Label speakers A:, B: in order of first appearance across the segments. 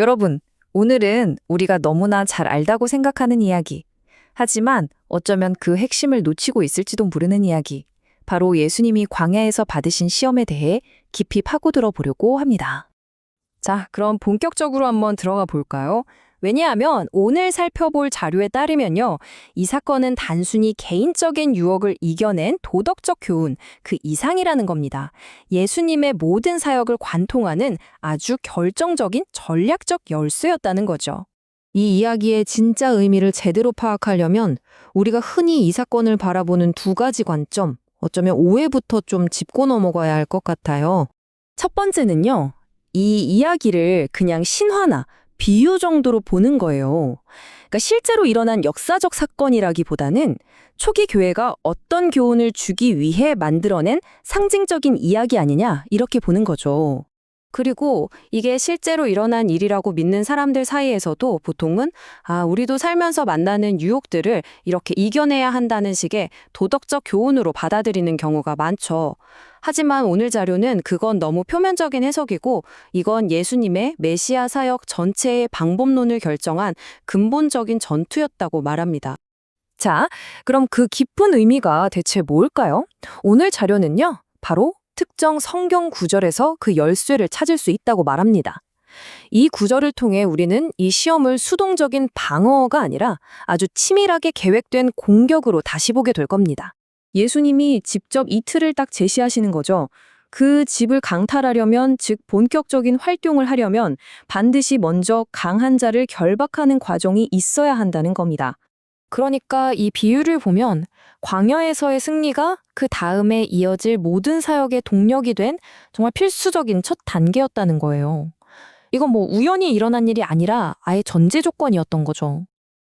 A: 여러분, 오늘은 우리가 너무나 잘 알다고 생각하는 이야기. 하지만 어쩌면 그 핵심을 놓치고 있을지도 모르는 이야기. 바로 예수님이 광야에서 받으신 시험에 대해 깊이 파고들어 보려고 합니다. 자, 그럼 본격적으로 한번 들어가 볼까요? 왜냐하면 오늘 살펴볼 자료에 따르면요. 이 사건은 단순히 개인적인 유혹을 이겨낸 도덕적 교훈, 그 이상이라는 겁니다. 예수님의 모든 사역을 관통하는 아주 결정적인 전략적 열쇠였다는 거죠. 이 이야기의 진짜 의미를 제대로 파악하려면 우리가 흔히 이 사건을 바라보는 두 가지 관점, 어쩌면 오해부터 좀 짚고 넘어가야 할 것 같아요. 첫 번째는요, 이 이야기를 그냥 신화나 비유 정도로 보는 거예요. 그러니까 실제로 일어난 역사적 사건이라기보다는 초기 교회가 어떤 교훈을 주기 위해 만들어낸 상징적인 이야기 아니냐, 이렇게 보는 거죠. 그리고 이게 실제로 일어난 일이라고 믿는 사람들 사이에서도 보통은 아, 우리도 살면서 만나는 유혹들을 이렇게 이겨내야 한다는 식의 도덕적 교훈으로 받아들이는 경우가 많죠. 하지만 오늘 자료는 그건 너무 표면적인 해석이고 이건 예수님의 메시아 사역 전체의 방법론을 결정한 근본적인 전투였다고 말합니다. 자, 그럼 그 깊은 의미가 대체 뭘까요? 오늘 자료는요, 바로 특정 성경 구절에서 그 열쇠를 찾을 수 있다고 말합니다. 이 구절을 통해 우리는 이 시험을 수동적인 방어가 아니라 아주 치밀하게 계획된 공격으로 다시 보게 될 겁니다. 예수님이 직접 이 틀을 딱 제시하시는 거죠. 그 집을 강탈하려면, 즉 본격적인 활동을 하려면 반드시 먼저 강한 자를 결박하는 과정이 있어야 한다는 겁니다. 그러니까 이 비유를 보면 광야에서의 승리가 그 다음에 이어질 모든 사역의 동력이 된 정말 필수적인 첫 단계였다는 거예요. 이건 뭐 우연히 일어난 일이 아니라 아예 전제 조건이었던 거죠.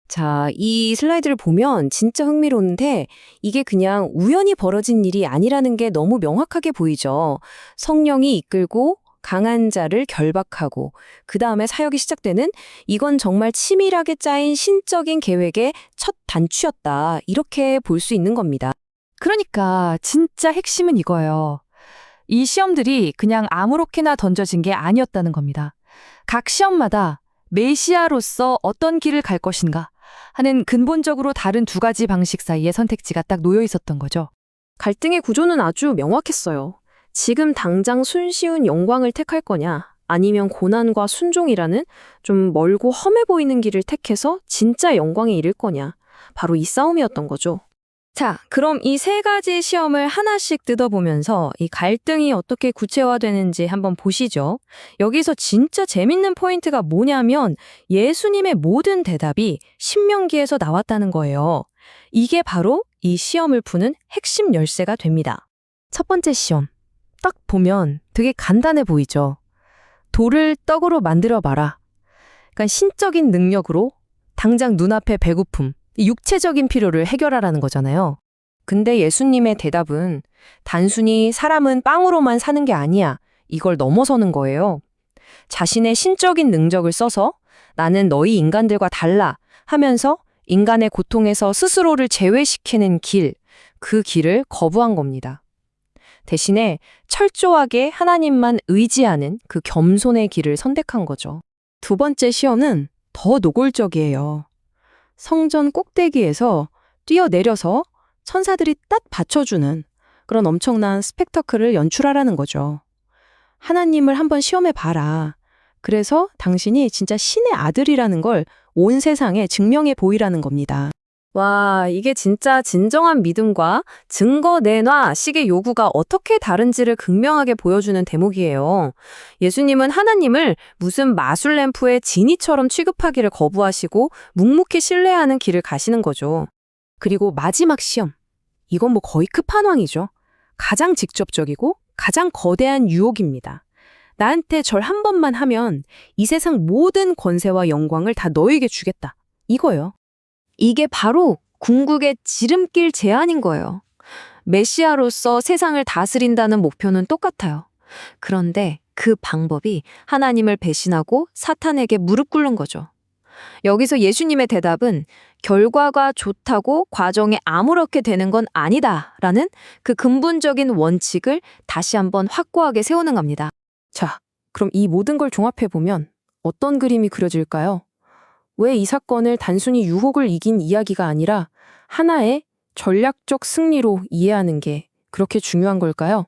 A: 자, 이 슬라이드를 보면 진짜 흥미로운데 이게 그냥 우연히 벌어진 일이 아니라는 게 너무 명확하게 보이죠. 성령이 이끌고 강한 자를 결박하고 그 다음에 사역이 시작되는 이건 정말 치밀하게 짜인 신적인 계획의 첫 단추였다. 이렇게 볼 수 있는 겁니다.
B: 그러니까 진짜 핵심은 이거예요. 이 시험들이 그냥 아무렇게나 던져진 게 아니었다는 겁니다. 각 시험마다 메시아로서 어떤 길을 갈 것인가 하는 근본적으로 다른 두 가지 방식 사이의 선택지가 딱 놓여 있었던 거죠.
A: 갈등의 구조는 아주 명확했어요. 지금 당장 순시운 영광을 택할 거냐, 아니면 고난과 순종이라는 좀 멀고 험해 보이는 길을 택해서 진짜 영광에 이를 거냐. 바로 이 싸움이었던 거죠. 자, 그럼 이 세 가지 시험을 하나씩 뜯어보면서 이 갈등이 어떻게 구체화되는지 한번 보시죠. 여기서 진짜 재밌는 포인트가 뭐냐면 예수님의 모든 대답이 신명기에서 나왔다는 거예요. 이게 바로 이 시험을 푸는 핵심 열쇠가 됩니다. 첫 번째 시험. 딱 보면 되게 간단해 보이죠. 돌을 떡으로 만들어 봐라. 그러니까 신적인 능력으로 당장 눈앞의 배고픔, 이 육체적인 필요를 해결하라는 거잖아요. 근데 예수님의 대답은 단순히 사람은 빵으로만 사는 게 아니야. 이걸 넘어서는 거예요. 자신의 신적인 능력을 써서 나는 너희 인간들과 달라 하면서 인간의 고통에서 스스로를 제외시키는 길, 그 길을 거부한 겁니다. 대신에 철저하게 하나님만 의지하는 그 겸손의 길을 선택한 거죠. 두 번째 시험은 더 노골적이에요. 성전 꼭대기에서 뛰어내려서 천사들이 딱 받쳐주는 그런 엄청난 스펙터클을 연출하라는 거죠. 하나님을 한번 시험해 봐라. 그래서 당신이 진짜 신의 아들이라는 걸 온 세상에 증명해 보이라는 겁니다. 와, 이게 진짜 진정한 믿음과 증거 내놔 식의 요구가 어떻게 다른지를 극명하게 보여주는 대목이에요. 예수님은 하나님을 무슨 마술 램프의 지니처럼 취급하기를 거부하시고 묵묵히 신뢰하는 길을 가시는 거죠. 그리고 마지막 시험. 이건 뭐 거의 끝판왕이죠. 가장 직접적이고 가장 거대한 유혹입니다. 나한테 절 한 번만 하면 이 세상 모든 권세와 영광을 다 너에게 주겠다. 이거요. 이게 바로 궁극의 지름길 제안인 거예요. 메시아로서 세상을 다스린다는 목표는 똑같아요. 그런데 그 방법이 하나님을 배신하고 사탄에게 무릎 꿇는 거죠. 여기서 예수님의 대답은 결과가 좋다고 과정에 아무렇게 되는 건 아니다 라는 그 근본적인 원칙을 다시 한번 확고하게 세우는 겁니다. 자, 그럼 이 모든 걸 종합해보면
C: 어떤 그림이 그려질까요? 왜 이 사건을 단순히 유혹을 이긴 이야기가 아니라 하나의 전략적 승리로 이해하는 게 그렇게 중요한 걸까요?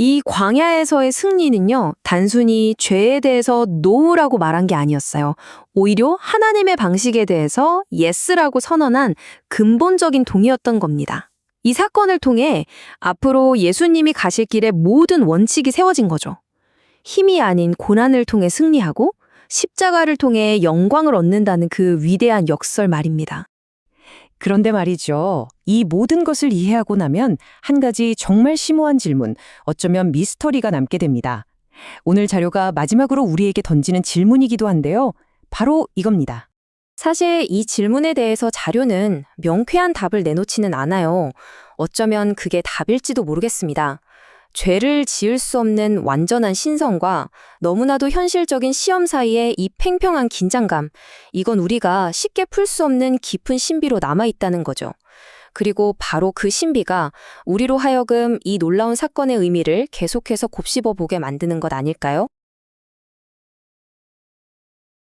A: 이 광야에서의 승리는요, 단순히 죄에 대해서 노라고 말한 게 아니었어요. 오히려 하나님의 방식에 대해서 예스라고 선언한 근본적인 동의였던 겁니다. 이 사건을 통해 앞으로 예수님이 가실 길에 모든 원칙이 세워진 거죠. 힘이 아닌 고난을 통해 승리하고 십자가를 통해 영광을 얻는다는 그 위대한 역설 말입니다.
D: 그런데 말이죠. 이 모든 것을 이해하고 나면 한 가지 정말 심오한 질문, 어쩌면 미스터리가 남게 됩니다. 오늘 자료가 마지막으로 우리에게 던지는 질문이기도 한데요. 바로 이겁니다.
A: 사실 이 질문에 대해서 자료는 명쾌한 답을 내놓지는 않아요. 어쩌면 그게 답일지도 모르겠습니다. 죄를 지을 수 없는 완전한 신성과 너무나도 현실적인 시험 사이의 이 팽팽한 긴장감, 이건 우리가 쉽게 풀 수 없는 깊은 신비로 남아있다는 거죠. 그리고 바로 그 신비가 우리로 하여금 이 놀라운 사건의 의미를 계속해서 곱씹어 보게 만드는 것 아닐까요?